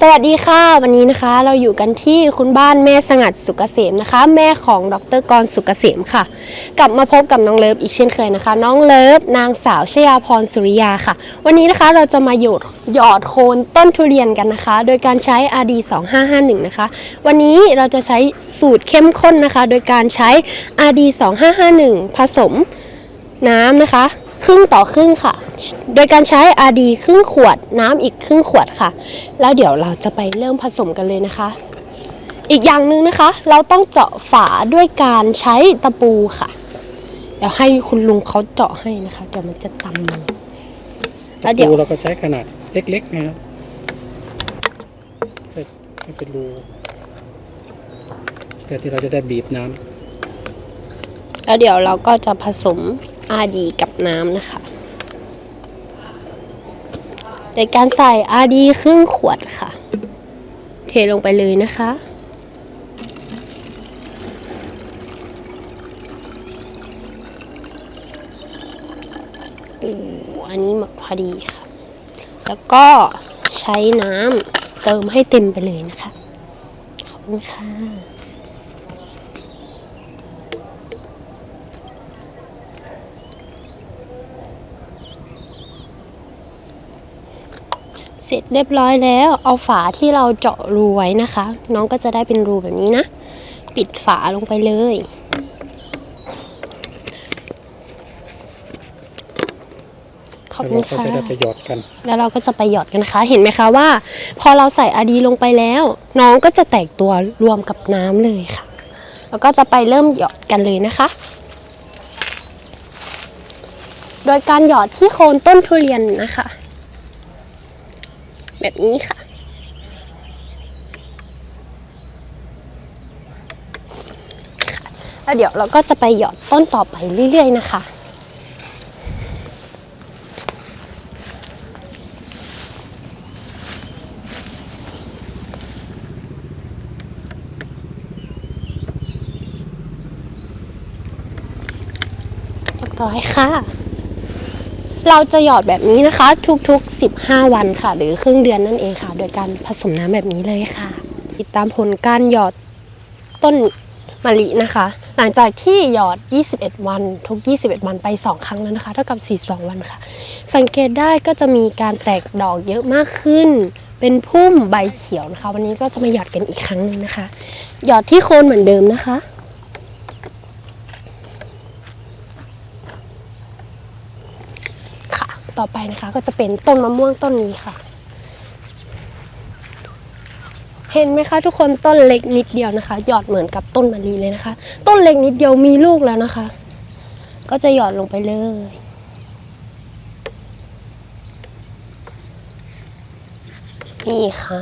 สวัสดีค่ะ วันนี้นะคะเราอยู่กันที่คุณบ้านแม่สงัดสุกเกษมนะคะ แม่ของดรกรสุกเกษมค่ะ กลับมาพบกับน้องเลิฟอีกเช่นเคยนะคะ น้องเลิฟนางสาวชยาพรสุริยาค่ะ วันนี้นะคะเราจะมาหยดหยอดโคนต้นทุเรียนกันนะคะ โดยการใช้ RD 2551นะคะ วันนี้เราจะใช้สูตรเข้มข้นนะคะ โดยการใช้ RD 2551ผสมน้ำนะคะ ครึ่งต่อครึ่งค่ะ โดยการใช้ RD ครึ่งขวดน้ำอีกครึ่งขวดค่ะ แล้วเดี๋ยวเราจะไปเริ่มผสมกันเลยนะคะ อีกอย่างหนึ่งนะคะ เราต้องเจาะฝาด้วยการใช้ตะปูค่ะ เดี๋ยวให้คุณลุงเขาเจาะให้นะคะเดี๋ยวมันจะตำมือแล้วเดี๋ยวรูเราก็ใช้ขนาดเล็กๆนะครับให้ให้เป็นรูเพื่อที่เราจะได้บีบน้ำแล้วเดี๋ยวเราก็จะผสม RD กับน้ำนะคะโดยการใส่ RD ครึ่งขวดค่ะ เทลงไปเลยนะคะอ้อันนี้หมดพอดีค่ะ แล้วก็ใช้น้ำเติมให้เต็มไปเลยนะคะ ขอบคุณค่ะ เสร็จเรียบร้อยแล้ว เอาฝาที่เราเจาะรูไว้นะคะ น้องก็จะได้เป็นรูแบบนี้นะ ปิดฝาลงไปเลย ขอบแล้วคุเราณก็ค่ะจะได้ไปหยอดกัน แล้วเราก็จะไปหยอดกันนะคะ เห็นไหมคะว่า พอเราใส่อาดีลงไปแล้ว น้องก็จะแตกตัวรวมกับน้ำเลยค่ะ แล้วก็จะไปเริ่มหยอดกันเลยนะคะโดยการหยอดที่โคนต้นทุเรียนนะคะ แบบนี้ค่ะ แล้วเดี๋ยวเราก็จะไปหยอดต้นต่อไปเรื่อยๆนะคะเรียบร้อยค่ะ เราจะหยอดแบบนี้นะคะ ทุกๆ 15 วันค่ะ หรือครึ่งเดือนนั่นเองค่ะ โดยการผสมน้ำแบบนี้เลยค่ะ ติดตามผลการหยอดต้นมะลินะคะ หลังจากที่หยอด 21 วัน ทุก 21 วันไป 2 ครั้งแล้วนะคะ เท่ากับ 42 วันค่ะ สังเกตได้ก็จะมีการแตกดอกเยอะมากขึ้น เป็นพุ่มใบเขียวนะคะ วันนี้ก็จะมาหยอดกันอีกครั้งหนึ่งนะคะ หยอดที่โคนเหมือนเดิมนะคะ ค่ะ ต่อไปนะคะ ก็จะเป็นต้นมะม่วงต้นนี้ค่ะ เห็นไหมคะ ทุกคนต้นเล็กนิดเดียวนะคะ หยอดเหมือนกับต้นมะลิเลยนะคะ ต้นเล็กนิดเดียวมีลูกแล้วนะคะ ก็จะหยอดลงไปเลยนี่ค่ะ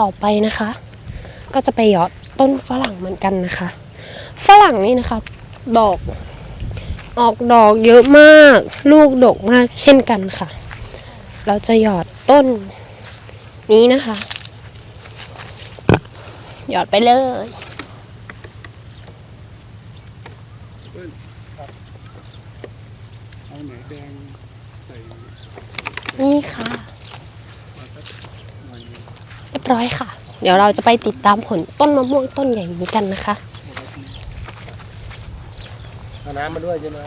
ต่อไปนะคะ ก็จะไปหยอดต้นฝรั่งเหมือนกันนะคะ ฝรั่งนี่นะคะดอก ออกดอกเยอะมาก ลูกดกมากเช่นกันค่ะ เราจะหยอดต้นนี้นะคะ หยอดไปเลยนี่ค่ะเรียบร้อยค่ะ เดี๋ยวเราจะไปติดตามผลต้นมะม่วงต้นใหญ่นี้กันนะคะ เอาน้ำมาด้วยใช่ไหม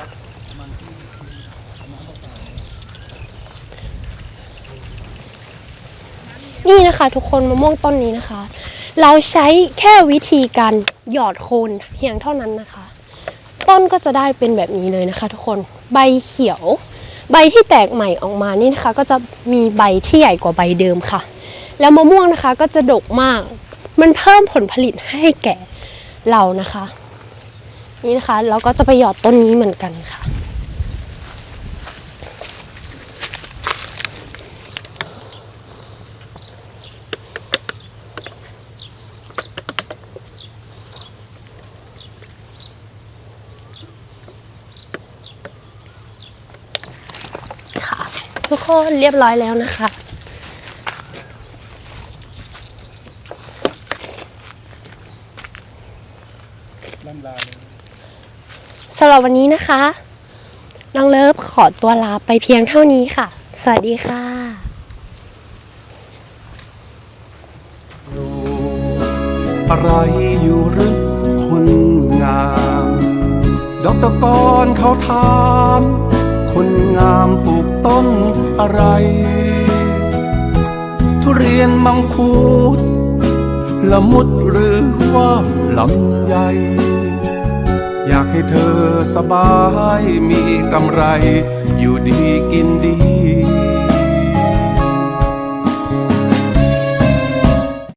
นี่นะคะ ทุกคนมะม่วงต้นนี้นะคะ เราใช้แค่วิธีการหยอดโคนเพียงเท่านั้นนะคะ ต้นก็จะได้เป็นแบบนี้เลยนะคะ ทุกคนใบเขียว ใบที่แตกใหม่ออกมานี่นะคะ ก็จะมีใบที่ใหญ่กว่าใบเดิมค่ะ แล้วมะม่วงนะคะก็จะดกมาก มันเพิ่มผลผลิตให้แก่เรานะคะ นี่นะคะเราก็จะไปหยอดต้นนี้เหมือนกันค่ะค่ะทุกคนเรียบร้อยแล้วนะคะ ล่ำลาเลย สำหรับวันนี้นะคะน้องเลิฟขอตัวลาไปเพียงเท่านี้ค่ะ สวัสดีค่ะอะไรอยู่หรือคนงามดอกตะกอนเขาถามคนงามปลูกต้นอะไร ทุเรียนมังคุดละมุดหรือว่าลำไย อยากให้เธอสบายมีกำไร อยู่ดีกินดี